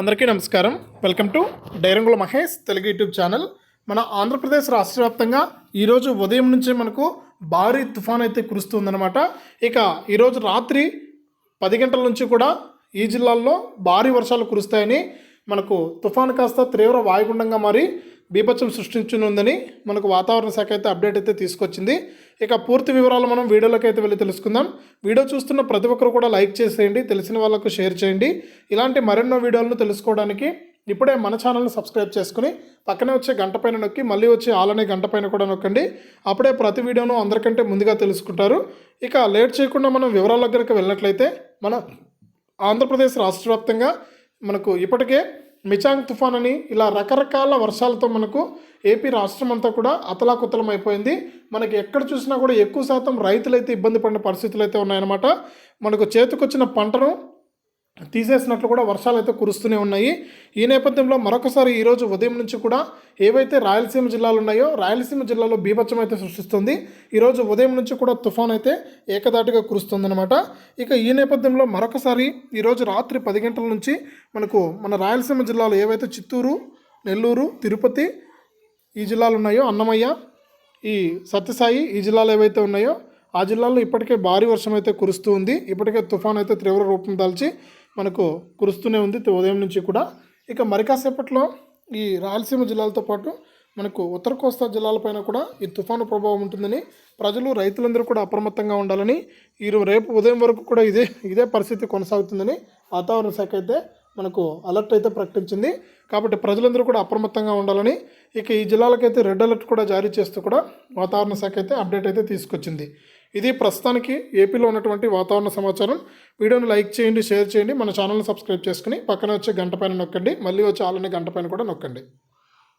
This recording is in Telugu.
అందరికీ నమస్కారం. వెల్కమ్ టు డైరంగుల మహేష్ తెలుగు యూట్యూబ్ ఛానల్. మన ఆంధ్రప్రదేశ్ రాష్ట్ర వ్యాప్తంగా ఈరోజు ఉదయం నుంచే మనకు భారీ తుఫాన్ అయితే కురుస్తుందన్నమాట. ఇక ఈరోజు రాత్రి పది గంటల నుంచి కూడా ఈ జిల్లాల్లో భారీ వర్షాలు కురుస్తాయని మనకు తుఫాన్ కాస్త తీవ్ర వాయుగుండంగా మారి బీభత్సం సృష్టించనుందని మనకు వాతావరణ శాఖ అయితే అప్డేట్ అయితే తీసుకొచ్చింది. ఇక పూర్తి వివరాలు మనం వీడియోలోకి అయితే వెళ్ళి తెలుసుకుందాం. వీడియో చూస్తున్న ప్రతి ఒక్కరు కూడా లైక్ చేసేయండి తెలిసిన వాళ్ళకు షేర్ చేయండి. ఇలాంటి మరెన్నో వీడియోలను తెలుసుకోవడానికి ఇప్పుడే మన ఛానల్ని సబ్స్క్రైబ్ చేసుకుని పక్కనే వచ్చే గంట పైన నొక్కి మళ్ళీ వచ్చే ఆలనే గంట పైన కూడా నొక్కండి. అప్పుడే ప్రతి వీడియోను అందరికంటే ముందుగా తెలుసుకుంటారు. ఇక లేట్ చేయకుండా మనం వివరాల దగ్గరకు వెళ్ళినట్లయితే మన ఆంధ్రప్రదేశ్ రాష్ట్ర వ్యాప్తంగా మనకు ఇప్పటికే మిచాంగ్ తుఫాన్ అని ఇలా రకరకాల వర్షాలతో మనకు ఏపీ రాష్ట్రం అంతా కూడా అతలాకుతలం అయిపోయింది మనకి ఎక్కడ చూసినా కూడా ఎక్కువ శాతం రైతులైతే ఇబ్బంది పడిన పరిస్థితులు అయితే ఉన్నాయన్నమాట. మనకు చేతికొచ్చిన పంటను తీసేసినట్లు కూడా వర్షాలు అయితే కురుస్తూనే ఉన్నాయి. ఈ నేపథ్యంలో మరొకసారి ఈరోజు ఉదయం నుంచి కూడా ఏవైతే రాయలసీమ జిల్లాలు ఉన్నాయో రాయలసీమ జిల్లాలో బీభత్సం అయితే సృష్టిస్తుంది ఈరోజు ఉదయం నుంచి కూడా తుఫాన్ అయితే ఏకదాటిగా కురుస్తుందన్నమాట. ఇక ఈ నేపథ్యంలో మరొకసారి ఈరోజు రాత్రి పది గంటల నుంచి మనకు మన రాయలసీమ జిల్లాలో ఏవైతే చిత్తూరు నెల్లూరు తిరుపతి ఈ జిల్లాలు ఉన్నాయో అన్నమయ్య ఈ సత్యసాయి ఈ జిల్లాలు ఏవైతే ఉన్నాయో ఆ జిల్లాలో ఇప్పటికే భారీ వర్షం అయితే కురుస్తూ ఉంది. ఇప్పటికే తుఫాన్ అయితే తీవ్ర రూపం దాల్చి మనకు కురుస్తూనే ఉంది. ఉదయం నుంచి కూడా. ఇక మరి కాసేపట్లో ఈ రాయలసీమ జిల్లాలతో పాటు మనకు ఉత్తర కోస్తా జిల్లాలపైన కూడా ఈ తుఫాను ప్రభావం ఉంటుందని ప్రజలు రైతులందరూ కూడా అప్రమత్తంగా ఉండాలని ఈ రేపు ఉదయం వరకు కూడా ఇదే ఇదే పరిస్థితి కొనసాగుతుందని వాతావరణ శాఖ అయితే మనకు అలర్ట్ అయితే ప్రకటించింది. కాబట్టి ప్రజలందరూ కూడా అప్రమత్తంగా ఉండాలని ఇక ఈ జిల్లాలకైతే రెడ్ అలర్ట్ కూడా జారీ చేస్తూ కూడా వాతావరణ శాఖ అయితే అప్డేట్ అయితే తీసుకొచ్చింది. ఇది ప్రస్తుతానికి ఏపీలో ఉన్నటువంటి వాతావరణ సమాచారం. వీడియోని లైక్ చేయండి షేర్ చేయండి. మన ఛానల్ని సబ్స్క్రైబ్ చేసుకుని పక్కన వచ్చే గంట పైన నొక్కండి. మళ్ళీ వచ్చే ఆలనే గంట పైన కూడా నొక్కండి.